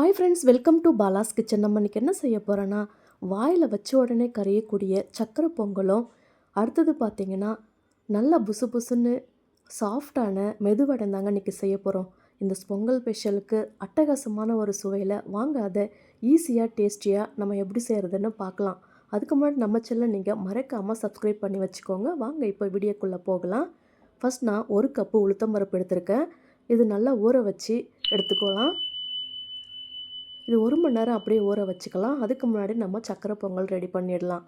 Hi friends welcome to Bala's kitchen நம்ம இன்றைக்கி என்ன செய்ய போகிறோன்னா வாயில் வச்ச உடனே கரையக்கூடிய சக்கரை பொங்கலும் அடுத்தது பார்த்திங்கன்னா நல்லா புசு புசுன்னு சாஃப்டான மெதுவடை தாங்க இன்றைக்கி செய்ய போகிறோம் இந்த பொங்கல் ஸ்பெஷலுக்கு அட்டகாசமான ஒரு சுவையில் வாங்க அதை ஈஸியாக டேஸ்டியாக நம்ம எப்படி செய்கிறதுன்னு பார்க்கலாம். அதுக்கு முன்னாடி நம்ம செல்ல நீங்கள் மறக்காமல் சப்ஸ்கிரைப் பண்ணி வச்சுக்கோங்க. வாங்க இப்போ வீடியோக்குள்ளே போகலாம். ஃபஸ்ட் நான் ஒரு கப்பு உளுத்தம்பருப்பு எடுத்திருக்கேன். இது நல்லா ஊற வச்சு எடுத்துக்கலாம். இது ஒரு மணி நேரம் அப்படியே ஊற வச்சுக்கலாம். அதுக்கு முன்னாடி நம்ம சக்கரை பொங்கல் ரெடி பண்ணிடலாம்.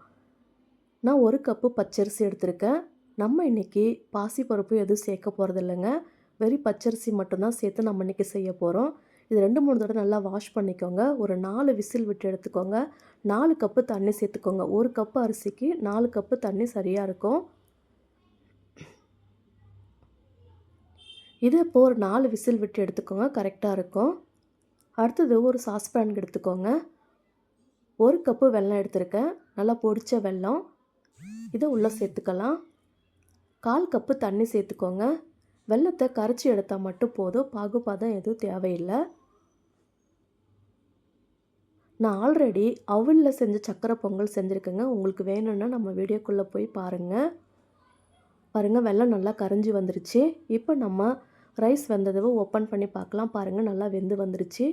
நான் ஒரு கப்பு பச்சரிசி எடுத்திருக்கேன். நம்ம இன்றைக்கி பாசிப்பருப்பு எதுவும் சேர்க்க போகிறது இல்லைங்க. வெறும் பச்சரிசி மட்டும்தான் சேர்த்து நம்ம இன்றைக்கி செய்ய போகிறோம் இது ரெண்டு மூணு தடவை நல்லா வாஷ் பண்ணிக்கோங்க. ஒரு நாலு விசில் விட்டு எடுத்துக்கோங்க. நாலு கப்பு தண்ணி சேர்த்துக்கோங்க. ஒரு கப்பு அரிசிக்கு நாலு கப்பு தண்ணி சரியாக இருக்கும். இதே இப்போது ஒரு நாலு விசில் விட்டு எடுத்துக்கோங்க. கரெக்டாக இருக்கும். அடுத்தது ஒரு சாஸ்பேன் எடுத்துக்கோங்க. ஒரு கப்பு வெல்லம் எடுத்திருக்கேன். நல்லா பொடிச்ச வெல்லம். இதை உள்ளே சேர்த்துக்கலாம். கால் கப்பு தண்ணி சேர்த்துக்கோங்க. வெள்ளத்தை கரைச்சி எடுத்தால் மட்டும் போதும். பாகுபாதம் எதுவும் தேவையில்லை. நான் ஆல்ரெடி அவிலில் செஞ்ச சக்கரை பொங்கல் செஞ்சுருக்கேங்க. உங்களுக்கு வேணும்னா நம்ம வீடியோக்குள்ளே போய் பாருங்கள் பாருங்கள் வெள்ளம் நல்லா கரைஞ்சி வந்துருச்சு. இப்போ நம்ம ரைஸ் வெந்ததவை ஓப்பன் பண்ணி பார்க்கலாம். பாருங்கள் நல்லா வெந்து வந்துருச்சு.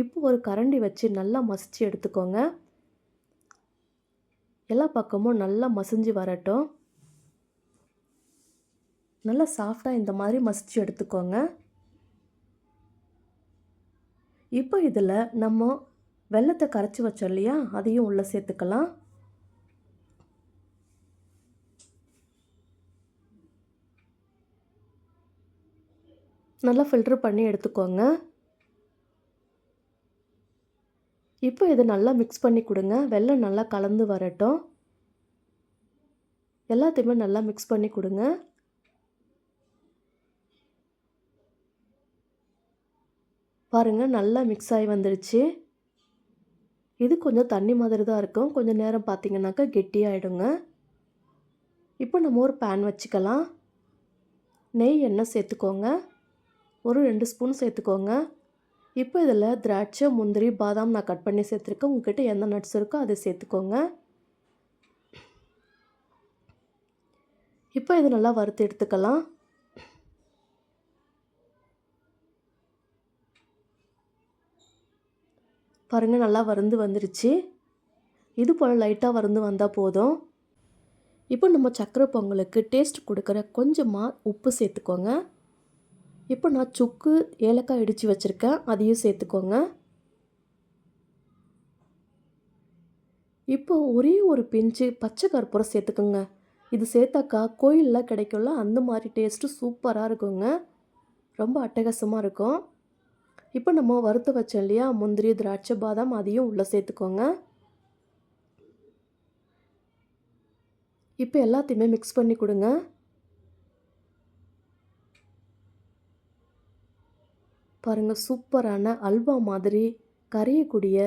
இப்போ ஒரு கரண்டி வச்சு நல்லா மசிச்சு எடுத்துக்கோங்க. எல்லா பக்கமும் நல்லா மசிஞ்சு வரட்டும். நல்லா சாஃப்டாக இந்த மாதிரி மசிச்சு எடுத்துக்கோங்க. இப்போ இதில் நம்ம வெள்ளத்தை கரைச்சி வச்சோம் இல்லையா? அதையும் உள்ளே சேர்த்துக்கலாம். நல்லா ஃபில்ட்ரு பண்ணி எடுத்துக்கோங்க. இப்போ இதை நல்லா மிக்ஸ் பண்ணி கொடுங்க. வெள்ளம் நல்லா கலந்து வரட்டும். எல்லாத்தையுமே நல்லா மிக்ஸ் பண்ணி கொடுங்க. பாருங்கள் நல்லா மிக்ஸ் ஆகி வந்துடுச்சு இது கொஞ்சம் தண்ணி மாதிரி தான் இருக்கும். கொஞ்சம் நேரம் பார்த்தீங்கன்னாக்கா கெட்டியாகிடுங்க இப்போ நம்ம ஒரு பேன் வச்சுக்கலாம். நெய் எண்ணெய் சேர்த்துக்கோங்க. ஒரு ரெண்டு ஸ்பூன் சேர்த்துக்கோங்க. இப்போ இதில் திராட்சை முந்திரி பாதாம் நான் கட் பண்ணி சேர்த்துருக்கேன். உங்ககிட்ட எந்த நட்ஸ் இருக்கோ அதை சேர்த்துக்கோங்க. இப்போ இது நல்லா வறுத்து எடுத்துக்கலாம். பாருங்கள் நல்லா வருந்து வந்துருச்சு. இது போல் லைட்டாக வருந்து வந்தால் போதும். இப்போ நம்ம சக்கரை பொங்கலுக்கு டேஸ்ட் கொடுக்குற கொஞ்சமாக உப்பு சேர்த்துக்கோங்க. இப்போ நான் சுக்கு ஏலக்காய் இடித்து வச்சுருக்கேன். அதையும் சேர்த்துக்கோங்க. இப்போ ஒரே ஒரு பிஞ்சு பச்சை கற்பூரம் சேர்த்துக்கோங்க. இது சேர்த்தாக்கா கோயிலில் கிடைக்கும்ல அந்த மாதிரி டேஸ்ட்டு சூப்பராக இருக்குங்க. ரொம்ப அட்டகாசமாக இருக்கும். இப்போ நம்ம வறுத்த வச்சோம் இல்லையா முந்திரி திராட்சை பாதாம் அதையும் உள்ளே சேர்த்துக்கோங்க. இப்போ எல்லாத்தையுமே மிக்ஸ் பண்ணி கொடுங்க. பாருங்கள் சூப்பரான அல்வா மாதிரி கரையக்கூடிய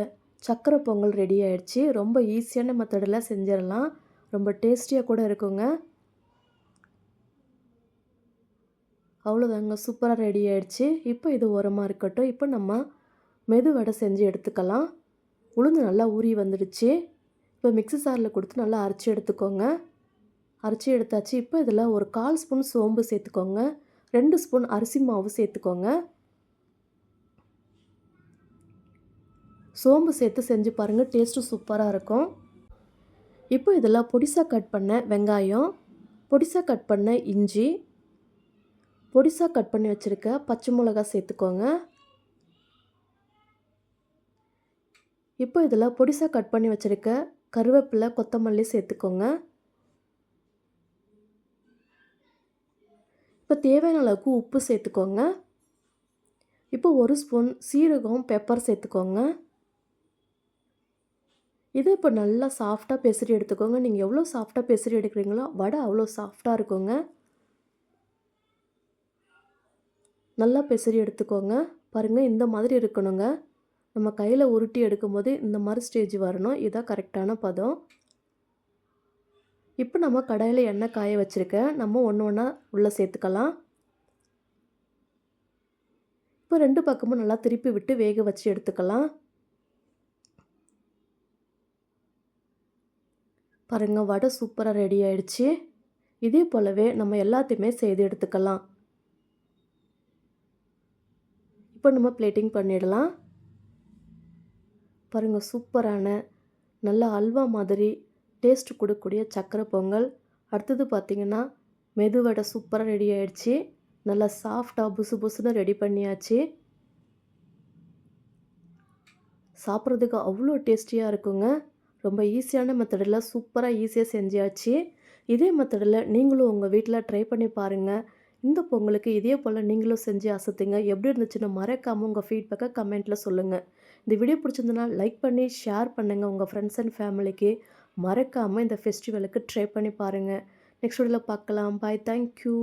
சக்கரை பொங்கல் ரெடி ஆயிடுச்சு. ரொம்ப ஈஸியான மெத்தடில் செஞ்சிடலாம். ரொம்ப டேஸ்டியாக கூட இருக்குங்க. அவ்வளோதாங்க சூப்பராக ரெடி ஆயிடுச்சு. இப்போ இது உரமாக இருக்கட்டும். இப்போ நம்ம மெது வடை செஞ்சு எடுத்துக்கலாம். உளுந்து நல்லா ஊறி வந்துடுச்சு. இப்போ மிக்ஸி சாரில் கொடுத்து நல்லா அரைச்சி எடுத்துக்கோங்க. அரைச்சி எடுத்தாச்சு. இப்போ இதில் ஒரு கால் ஸ்பூன் சோம்பு சேர்த்துக்கோங்க. ரெண்டு ஸ்பூன் அரிசி மாவு சேர்த்துக்கோங்க. சோம்பு சேர்த்து செஞ்சு பாருங்கள் டேஸ்ட்டு சூப்பராக இருக்கும். இப்போ இதெல்லாம் பொடிசாக கட் பண்ண வெங்காயம் பொடிசாக கட் பண்ண இஞ்சி பொடிசாக கட் பண்ணி வச்சுருக்க பச்சை மிளகா சேர்த்துக்கோங்க. இப்போ இதில் பொடிசாக கட் பண்ணி வச்சுருக்க கருவேப்பிலை கொத்தமல்லி சேர்த்துக்கோங்க. இப்போ தேவையான அளவுக்கு உப்பு சேர்த்துக்கோங்க. இப்போ ஒரு ஸ்பூன் சீரகம் பெப்பர் சேர்த்துக்கோங்க. இதை இப்போ நல்லா சாஃப்டாக பெசரி எடுத்துக்கோங்க. நீங்கள் எவ்வளோ சாஃப்டாக பெசரி எடுக்கிறீங்களோ வடை அவ்வளோ சாஃப்டாக இருக்குங்க. நல்லா பெசரி எடுத்துக்கோங்க. பாருங்கள் இந்த மாதிரி இருக்கணுங்க. நம்ம கையில் உருட்டி எடுக்கும்போது இந்த மாதிரி ஸ்டேஜ் வரணும். இதுதான் கரெக்டான பதம். இப்போ நம்ம கடையில் எண்ணெய் காய வச்சுருக்கேன் நம்ம ஒன்று ஒன்றா உள்ளே சேர்த்துக்கலாம். இப்போ ரெண்டு பக்கமும் நல்லா திருப்பி விட்டு வேக வச்சு எடுத்துக்கலாம். பாருங்க வடை சூப்பராக ரெடி ஆயிடுச்சு. இதே போலவே நம்ம எல்லாத்தையுமே செய்து எடுத்துக்கலாம். இப்போ நம்ம பிளேட்டிங் பண்ணிடலாம். பாருங்க சூப்பரான நல்ல அல்வா மாதிரி டேஸ்ட் கொடுக்கக்கூடிய சர்க்கரை பொங்கல். அடுத்தது பார்த்திங்கன்னா மெதுவடை சூப்பராக ரெடி ஆயிடுச்சு. நல்லா சாஃப்டாக புசு புசுன்னு ரெடி பண்ணியாச்சு. சாப்பிட்றதுக்கு அவ்வளோ டேஸ்டியாக இருக்குங்க. ரொம்ப ஈஸியான மெத்தடில் சூப்பராக ஈஸியாக செஞ்சாச்சு. இதே மெத்தடில் நீங்களும் உங்கள் வீட்டில் ட்ரை பண்ணி பாருங்கள் இந்த பொங்கலுக்கு இதே போல் நீங்களும் செஞ்சு அசத்துங்க. எப்படி இருந்துச்சுன்னு மறக்காமல் உங்கள் ஃபீட்பேக்கை கமெண்ட்டில் சொல்லுங்கள் இந்த வீடியோ பிடிச்சிருந்தனா லைக் பண்ணி, ஷேர் பண்ணுங்கள் உங்கள் ஃப்ரெண்ட்ஸ் அண்ட் ஃபேமிலிக்கு. மறக்காமல் இந்த ஃபெஸ்டிவலுக்கு ட்ரை பண்ணி பாருங்கள் நெக்ஸ்ட் வீடியோவில் பார்க்கலாம். பாய். Thank you.